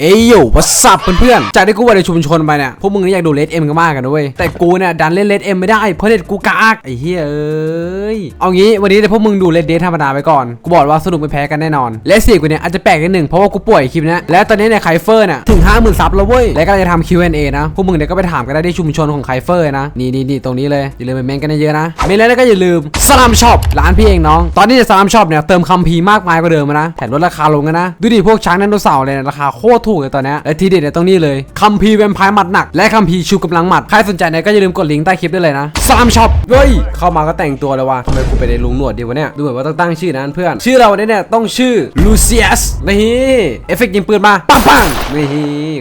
เอ้ยโยวัสับเพื่อนๆจากที่กูไปในชุมชนไปเนี่ย พวกมึงนี่อยากดูเลดเอ็มกันมากกันนะเว้ยแต่กูเนี่ยดันเล่นเลดเอ็มไม่ได้ เพราะเน็ตกูกากไอ้เฮ้ยเอ้ย เอางี้วันนี้เดี๋ยวพวกมึงดูเลดเดทธรรมดาไปก่อน กูบอกว่าสนุกไม่แพ้กันแน่นอนและสียงกูเนี่ยอาจจะแปลกนิดหนึ่งเพราะว่ากูป่วยคลิปนี้และตอนนี้เนี่ยไคเฟอร์เนี่ยถึง50,000ซับแล้วเว้ย และกำลังจะทำ Q&A นะ พวกมึงเดี๋ยวก็ไปถามกันได้ที่ชุมชนของไคเฟอร์นะนี่นี่นี่ตรงนี้เลย อย่าลืมไปเมนกันเยอะนะเมนแล้วก็อย่าลืมสลามช็อปร้านพี่เองน้อง ตอนนี้เนี่ยสลามช็อปเนี่ยเติมคัมภีร์มากมายกว่าเดิมนะแถมลดราคาลงกันนะดูดิพวกช้างไดโนเสาร์เลยราคาโคตรถูกเลยตอนนี้และทีเด็ดเนี่ยตรงนี้เลยคัมภีแวมไพร์หมัดหนัก และคัมภีชูกำลังหมัด ใครสนใจเนี่ยก็อย่าลืมกดลิงก์ใต้คลิปได้เลยนะสามช็อปเฮ้ยเข้ามาก็แต่งตัวเลยว่ะทำไมกูไปในลุงหนวดดีวะเนี่ยดูเหมือนว่าต้องตั้งชื่อนั้นเพื่อน ชื่อเราเนี่ยต้องชื่อลูเซียสนี่เอฟเฟกต์ยิงปืนมาปังปังนี่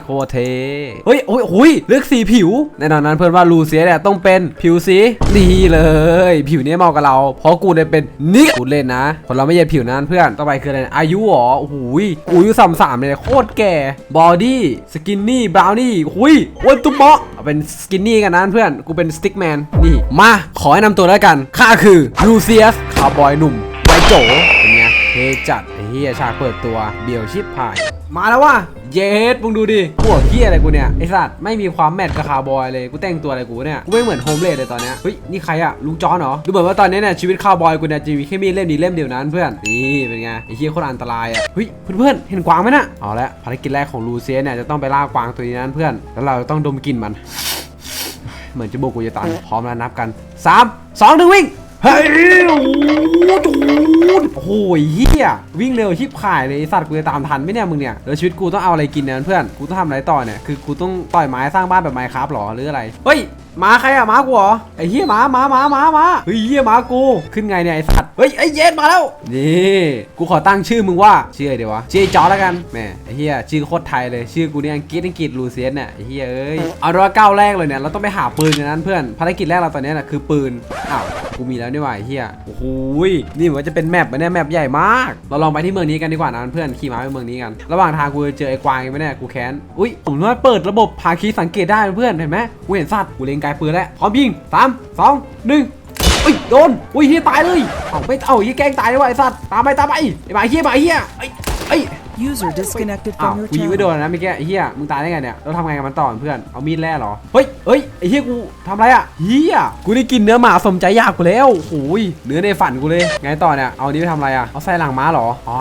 โคตรเทเฮ้ยโอ้ยโอ้ยเลือกสีผิวแน่นอนนั้นเพื่อนว่าลูเซียสเนี่ยต้องเป็นผิวสีนี่เลย ผิวนี้เหมาะกับเรา เพราะกูเนี่ยเป็นนิกกูเล่นนะคนเราไม่ใช่ผิวนั้นเพื่อนต่อไปคืออะไรอายุหรอโอ้โหยกูอายุสามสามเลยโคตรแก่บอดี้สกินนี่บราวนี่หุยวันตุ๊บเบาะเอาเป็นสกินนี่กันนะเพื่อน กูเป็นสติ๊กแมน นี่ มา ขอให้นำตัวแล้วกัน ข้าคือลูเซียสคาวบอยหนุ่มไวโจเป็นไงเทจัดไอ้เฮียฉากเปิดตัวเบียวชิปพาย มาแล้วว่ะ เยสมึงดูดิหัวเฮียอะไรกูเนี่ยไอสัตว์ไม่มีความแมทกับคาร์บอยเลยกูแต่งตัวอะไรกูเนี่ยกูไม่เหมือนโฮมเลดเลยตอนเนี้ยเฮ้ยนี่ใครอะลุงจอนเหรอดูเหมือนว่าตอนนี้เนี่ยชีวิตคาร์บอยกูเนี่ยจะมีแค่มีดเล่มนี้เล่มเดียวนั้นเพื่อนนี่เป็นไงไอเฮียโคตรอันตรายอะเฮ้ยเพื่อนๆเห็นกวางไหมน่ะเอาละภารกิจแรกของลูเซียเนี่ยจะต้องไปล่ากวางตัวนี้นั้นเพื่อน แล้วเราต้องดมกลิ่นมัน เหมือนจะโบกูจะตันพร้อมแล้วนับกันสามสองหนึ่งวิ่ง เฮ้ยโอ้โหจูโอ้โหเฮียวิ่งเร็วชิบขายเลยไอสัตว์กูจะตามทันไหมเนี่ยมึงเนี่ยแล้วชีวิตกูต้องเอาอะไรกินเนี่ยเพื่อนกูต้องทำอะไรต่อเนี่ยคือกูต้องต่อยไม้สร้างบ้านแบบไม้ครับหรอหรืออะไรเฮ้ย มาใครอะหมากูเหรอไอ้เฮียหมาหมาหมาหมามาเฮ้ยเฮียหมากูขึ้นไงเนี่ยไอ้สัตว์เฮ้ยไอ้เย็ดมาแล้วนี่กูขอตั้งชื่อมึงว่าชื่ออะไรเดี๋ยววะชื่อจอร์แล้วกันแหมไอ้เฮียชื่อโคตรไทยเลยชื่อกูเนี่ยอังกฤษอังกฤษลูเซียนเนี่ยไอ้เฮียเอ้ยเอาเป็นว่าก้าวแรกเลยเนี่ยเราต้องไปหาปืนกันนั้นเพื่อนภารกิจแรกเราตอนนี้น่ะคือปืนอ้าวกูมีแล้วนี่หว่าไอ้เฮียโอ้โหยนี่เหมือนจะเป็นแมปนะเนี่ยแมปใหญ่มาก เราลองไปที่เมืองนี้กันดีกว่านะเพื่อนขี่ม้าไปเมืองนี้กัน ระหว่างทางกูจะเจอไอ้กวางไหมเนี่ยกูแค้นอุ้ยผมว่าเปิดระบบพาคีสังเกตได้เพื่อนเห็นไหมกูเห็นสัตว์กูเล็งไกลปืนแล้วพร้อมยิงสามสองหนึ่งอุ้ยโดนอุ้ยเฮียตายเลยเอาไม่เอาเฮียแกล้งตายเลยวะไอ้สัตว์ตามไปตามไปไอ้หมาเฮียหมาเฮียไอ้ไอ้ User disconnected อ้าว from your กูยิงไม่โด channel. นนะเมื่อกี้ไอ้เฮียมึงตายได้ไงเนี่ยเราทำไงกับมันต่อเพื่อน เอามีดแล่เหรอ เฮ้ยเฮ้ยไอ้เฮียกูทำอะไรอะเฮียกูได้กินเนื้อหมาสมใจอยากกูแล้วโอ้ยเนื้อในฝันกูเลย ไงต่อเนี่ย เอานี้ไปทำอะไรอะ เอาใส่หลังม้าเหรออ๋อ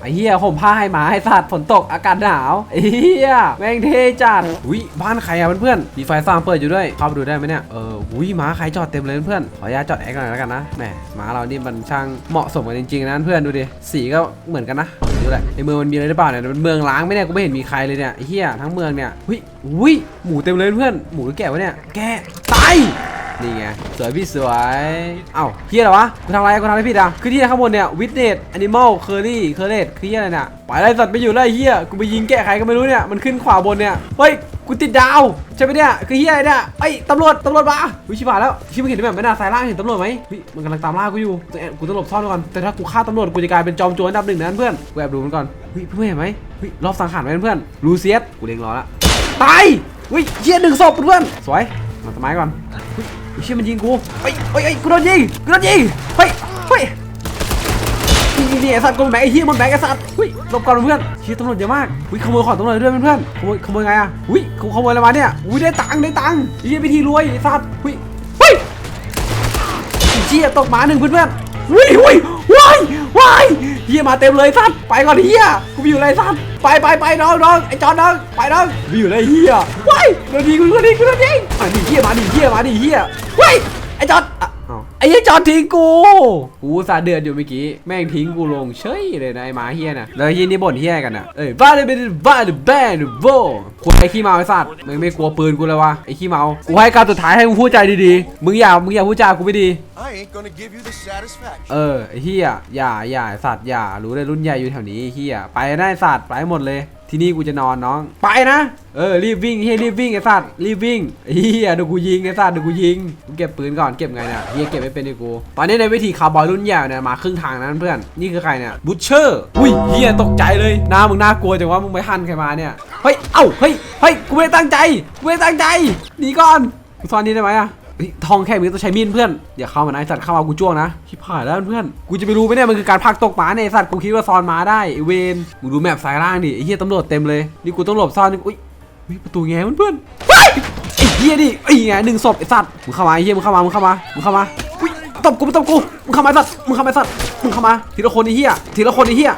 ไอ้เฮียผมผ้าให้หมาให้สัตว์ฝนตกอากาศหนาวไอ้เฮียแม่งเท่จัดอุ้ยบ้านใครอะเพื่อนๆมีไฟสว่างเปิดอยู่ด้วยเข้าไปดูได้ไหมเนี่ยเอออุ้ยหมาใครจอดเต็มเลยเพื่อนขออนุญาตจอดแอคหน่อยแล้วกันนะแหมหมาเรานี่มันช่างเหมาะสมกันจริงๆนะเพื่อนดูดิสีก็เหมือนกันนะดู แหละในเมืองมันมีอะไรหรือเปล่าเนี่ยมันเมืองล้างไหมเนี่ยกูไม่เห็นมีใครเลยเนี่ยเฮียทั้งเมืองเนี่ยหุยหุยหมูเต็มเลยเพื่อนหมูหรือแกะวะเนี่ยแกะตาย นี่ไงสวยพี่สวยเอ้าเฮียอะไรวะกูทำอะไรกูทำอะไรผิดอะคือที่ข้างบนเนี่ยวิทเนสแอนิมอลเคอรี่เคอร์เรตคือเฮียอะไรเนี่ยไปไล่สัตว์ไปอยู่ไล่เฮียกูไปยิงแกะใครก็ไม่รู้เนี่ยมันขึ้นขวาบนเนี่ยเฮ้ยกูติดดาวใช่ไหมเนี่ยคือเฮียอะไรเนี่ยไอ้ยตำรวจตำรวจมาวิชิบาแล้วชิบมึงเห็นแบบไม่น่าสายล่างเห็นตำรวจไหมเฮ้ยมันกำลังตามล่ากูอยู่แต่กูต้องหลบซ่อนก่อนแต่ถ้ากูฆ่าตำรวจกูจะกลายเป็นจอมโจรอันดับหนึ่งนะเพื่อนกูแอบดูมันก่อนเฮ้ยเพื่อนเห็นไหมเฮ้ยรอบสังหารไว้เพื่อนลูเซียสกูเล็งรอละตายเฮ้ยเชี่ยหนึ่งศพเพื่อนสวยมาต้นไม้ก่อน เฮ้ยเชี่ยมันยิงกูเฮ้ยเฮ้ยเฮ้ยกูโดนยิงกูโดนยิงเฮ้ยเฮ้ยนี่นี่ไอ้สัตว์กูแบกไอ้เหี้ยมันแบกไอ้สัตว์หุ้ยหลบก่อนเพื่อนเชี่ยตำรวจเยอะมากหุ้ยขโมยของตำรวจด้วยเพื่อนขโมยขโมยไงอะหุ้ยขโมยอะไรมาเนี่ยอุ้ยได้ตังค์ได้ตังค์เชี่ยวิธีรวยไอ้สัตว์หุ้ยเฮ้ยไอ้เชี่ยตกหมาหนึ่งเพื่อนๆวิ่งวิ่งว้ายว้ายเฮียมาเต็มเลยสัตว์ไปก่อนเฮียกูมีอยู่ไรสัตว์ไปไปไปน้องน้องไอ้จอนน้องไปน้องมีอยู่ไรเฮียว้ายโดนยิงกูโดนยิงกูโดนยิงมาดิเฮียมาดิเฮียมาดิเฮียว้ายไอ้จอน อะอ้าวไอ้เฮียจอนทิ้งกูกูอุตสาห์เดือดอยู่เมื่อกี้ แม่งทิ้งกูลงเฉยเลยนะไอ้หมาเฮียน่ะแล้วเฮียนี่บ่นเฮียกันอะเอ้ยบ้าเลยเป็นบ้าเลยแบนโว้ควายขี้เมาไอ้สัตว์มึงไม่กลัวปืนกูเลยวะไอ้ขี้เมากูให้การสุดท้ายให้มึงพูดใจดีๆมึงอย่ามึงอย่าพูดจากูไม่ดี I ain't gonna give you the satisfaction. เออไอ้เฮียอย่าอย่าไอ้สัตว์อย่ารู้เลยรุ่นใหญ่อยู่แถวนี้ไอ้เฮียไปนะไอ้สัตว์ไปให้หมดเลย ที่นี่กูจะนอนน้อง ไปนะ เออรีบวิ่งเฮียรีบวิ่งไอ้สัตว์รีบวิ่งเฮียดูกูยิงไอ้สัตว์ดูกูยิงกูเก็บปืนก่อนเก็บไงเนี่ยเฮียเก็บไม่เป็นดิกู ตอนนี้ในวิธีคาร์บอยรุ่นใหญ่เนี่ยมาครึ่งทางนั้นเพื่อนนี่คือใครเนี่ยบูชเชอร์อุ้ยเฮียตกใจเลยหน้ามึงน่ากลัวจังวะมึงไม่หันใครมาเนี่ยเฮ้ยเอ้าเฮ้ยเฮ้ยกูไม่ได้ตั้งใจกูไม่ได้ตั้งใจหนีก่อนกูซ่อนนี่ได้ไหมอะ ทองแค่นี้ต้องใช้มีดเพื่อนอย่าเข้ามานะไอสัตว์เข้ามากูจ้วงนะชิบหายแล้วเพื่อนกูจะไปรู้ไหมเนี่ยมันคือการพักตกหมาเนี่ยไอสัตว์กูคิดว่าซ่อนหมาได้เวนมึงดูแมปซ้ายล่างดิไอ้เหี้ยตำรวจเต็มเลยนี่กูต้องหลบซ่อนนี่อุ้ยประตูแง้เพื่อนเฮ้ยไอ้เหี้ยดิไอ้ไงหนึ่งศพไอ้สัตว์มึงเข้ามาไอ้เหี้ยมึงเข้ามามึงเข้ามามึงเข้ามาอุ้ยตบกูตบกูมึงเข้ามาไอสัตว์มึงเข้ามาไอสัตว์มึงเข้ามาทีละคนไอ้เหี้ยทีละคนไอ้เหี้ย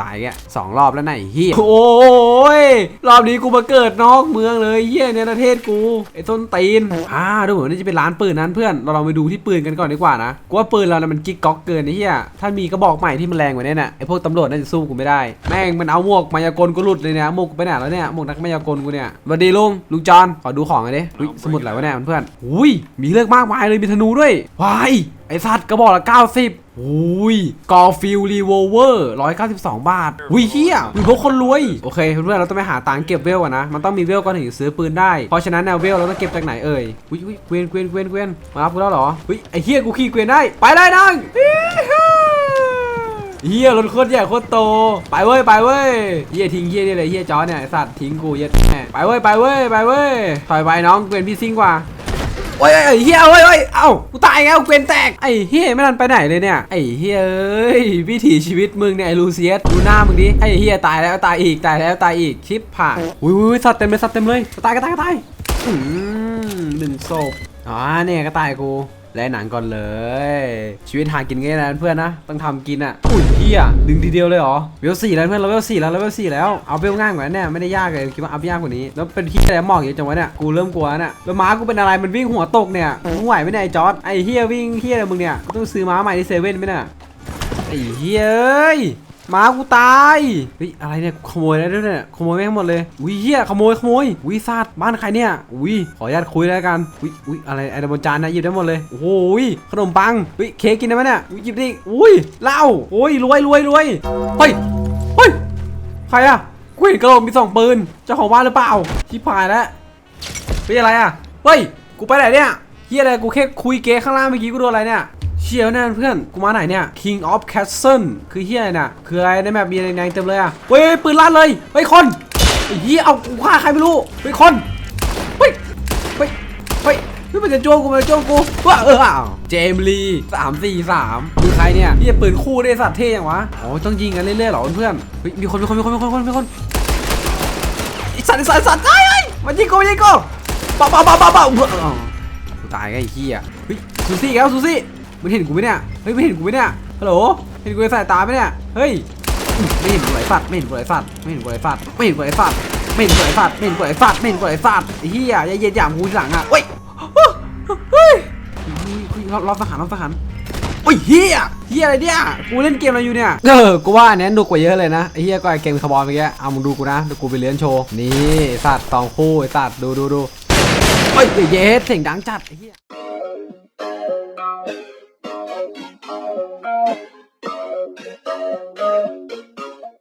ตายแกสองรอบแล้วไอ้เฮียโอ้ยรอบนี้กูมาเกิดนอกเมืองเลยเฮียในประเทศกูไอ้ต้นตีนอ่าดูเหมือนว่จะเป็นร้านปืนนั้นเพื่อนเราลองไปดูที่ปืนกันก่อนดีกว่านะกูว่าปืนเราเนะมันกิ๊กก๊อกเกินไอ้เฮียถ้ามีกระบอกใหม่ที่มันแรงกว่านี้น่ะไอ้พวกตำรวจน่าจะสู้กูไม่ได้แม่งมันเอาหมวกมายากลกูหลุดเลยเนี่ยหมวกกูไปไหนแล้วเนี่ยหมวกนักมายากลกูเนี่ยสวัสดีลุงลุงจอนขอดูของหน่อยดิสมุดอะไรวะเนี่ยเพื่อนอุ้ยมีเลือกมากมายเลยมีธนูด้วยวาย ไอ้สัตว์กระบอกละ90อุ้ยกอฟิลรีโวเวอร์192 บาทอุ้ยเฮียมีพวกคนรวย โอเคเพื่อนเราต้องไปหาตังค์เก็บเวลก่อนนะ มันต้องมีเวลก่อนถึงจะซื้อปืนได้ เพราะฉะนั้นแนวเวลเราต้องเก็บจากไหนเอ่ยอุ้ยเกวียนเกวียนเกวียนเกวียนมารับกูแล้วเหรออุ้ยไอ้เฮียกูขี่เกวียนได้ ไปได้นังเฮียรถโคตรใหญ่โคตรโต ไปเว้ยไปเว้ยเฮียทิ้งเฮียนี่เลยเฮียจอเนี่ยไอสัตว์ทิ้งกูเฮียแม่ไปเว้ยไปเว้ยไปเว้ยถอยไปน้องเกวียนพี่ซิ่งกว่า โอ้ยไอ้เฮียเอ้ยเอ้ยเอ้ากูตายแล้วเกวนแตกไอ้เฮียไม่ทันไปไหนเลยเนี่ยไอ้เฮียเอ้ยวิถีชีวิตมึงเนี่ยไอ้ลูเซียสดูหน้ามึงดิไอ้เฮียตายแล้วตายอีกตายแล้วตายอีกชิปผ่านอุ้ยอุ้ยสัตว์เต็มเลยสัตว์เต็มเลยตายก็ตายก็ตายอืมหนึ่งศพอ๋อเนี่ยก็ตายกู และหนังก่อนเลย ชีวิตหากินง่ายนะเพื่อนนะ ต้องทำกินอะอุ้ยเฮียดึงทีเดียวเลยเหรอเวลสี่แล้วเพื่อนเราเวลสี่แล้วเราเวลสี่แล้วเอาเวลง่ายกว่านี่ไม่ได้ยากเลยคิดว่าอัพยากกว่านี้ แล้วเป็นที่อะไรหมอกเยอะจังวะเนี่ยกูเริ่มกลัวแล้วเนี่ยแล้วม้ากูเป็นอะไรมันวิ่งหัวตกเนี่ยมึงไหวไหมเนี่ยไอ้จอร์ดไอ้เฮียวิ่งเฮียอะไรมึงเนี่ยต้องซื้อม้าใหม่ที่เซเว่นไหมเนี่ยไอ้เฮียเอ้ย มากูตายเฮ้ยอะไรเนี่ยขโมยแล้วด้วยเนี่ยขโมยแม่งหมดเลยอุ้ยเฮียขโมยขโมยอุ้ยซาดบ้านใครเนี่ยอุ้ยขออนุญาตคุยแล้วกันอุ้ยอุ้ยอะไรไอ้บนจานนะหยิบได้หมดเลยโอ้ยขนมปังเฮ้ยเค้กกินได้ไหมเนี่ยอุ้ยหยิบดิอุ้ยเหล้าโอ้ยรวยรวยรวยเฮ้ยเฮ้ยใครอะกูเห็นกระโหลกมีสองปืนเจ้าของบ้านหรือเปล่าชิบหายแล้วเฮ้ยอะไรอะเฮ้ยกูไปไหนเนี่ยเฮียอะไรกูแค่คุยเก๊ข้างล่างเมื่อกี้กูโดนอะไรเนี่ย เชียวแน่เพื่อนกูมาไหนเนี่ย King of Castle คือเฮียอะไรเนี่ยคืออะไรในแมปมีอะไรในเต็มเลยอะเฮ้ยปืนลั่นเลยเฮ้ยคนเฮียเอากูฆ่าใครไม่รู้เฮ้ยคนเฮ้ยเฮ้ยเฮ้ยเฮ้ยมันจะโจมกูมันจะโจมกูว้าเออเจมลีสามสี่สามคือใครเนี่ยเฮียปืนคู่ได้สัตว์เท่ยังวะอ๋อต้องยิงกันเรื่อยๆหรอเพื่อนเฮ้ยมีคนมีคนมีคนมีคนมีคนไอสัตว์ไอสัตว์สัตว์ไอ้ไอ้ยมันยิงกูมันยิงกูปะปะปะปะปะเออกูตายไงไอ้เฮียเฮ้ยซูซี่แล้วซูซี่ มันเห็นกูไหมเนี่ย เฮ้ยไม่เห็นกูไหมเนี่ย ฮัลโหล เห็นกูในสายตาไหมเนี่ย เฮ้ย ไม่เห็นกูไอ้สัตว์ไม่เห็นกูไอ้สัตว์ไม่เห็นกูไอ้สัตว์ไม่เห็นกูไอ้สัตว์ไม่เห็นกูไอ้สัตว์ไม่เห็นกูไอ้สัตว์ไม่เห็นกูไอ้สัตว์ไอ้เหี้ยอย่าเยียดหยามกูหลังอะเฮ้ยเฮ้ยรอบรอบทหารรอบทหารโอ้ยเฮียเฮียอะไรเนี่ย กูเล่นเกมอะไรอยู่เนี่ย เออ กูว่าอันนี้ดูกว่าเยอะเลยนะไอ้เฮียก็ไอ้เกมคาร์บอนเมื่อกี้ เอามึงดูกูนะเดี๋ยวกูไปเลี้ยงโชว์ นี่สัตว์สองคู่ไอ้สัตว์ดูดูดูเฮ้ยเย็ดเสียงดังจัดไอ้เฮีย